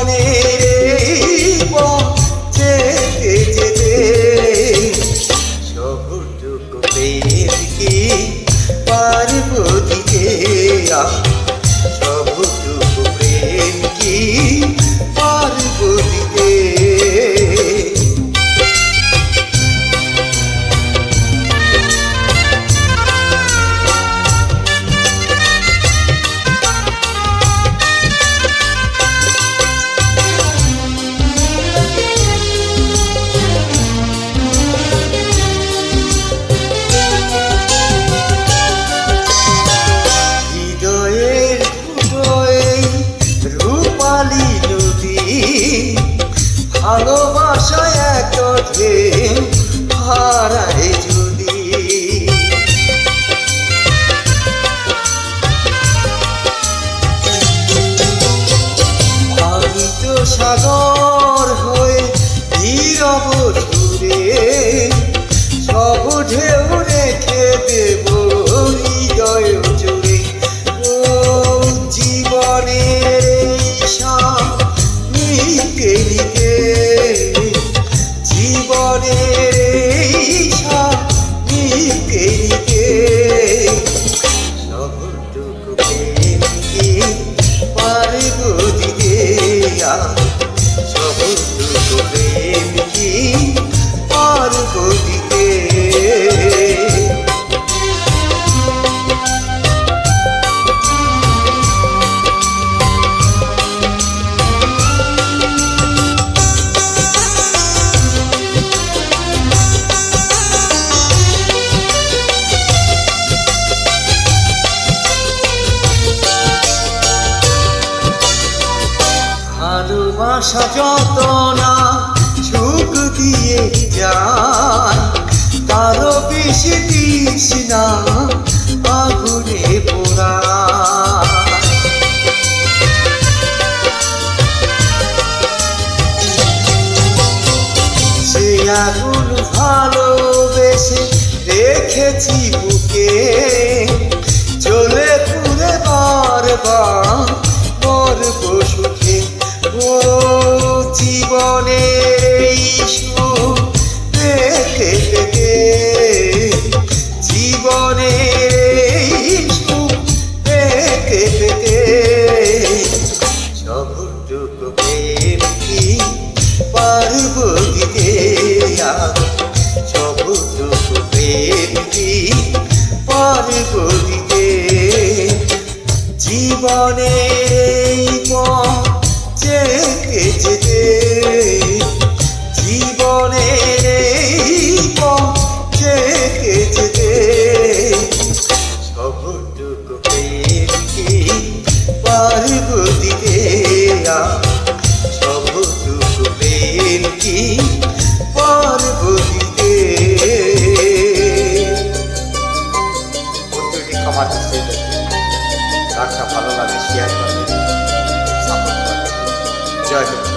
জীবনের যেতে যেতে। সবটুকু পেয়ে কি পারি প্রেম হারায় যদি। আমি তো সাগর ভালোবাসা যত না সুখ দিয়ে যায়, তারও বেশি না আগুনে পোড়া। সে আগুন ভালোবেসে রেখেছি বুকে, চলে পুরে বারবার। জীবনে গানটা ভালো লাগে শেয়ার করবেন সাপোর্ট হোক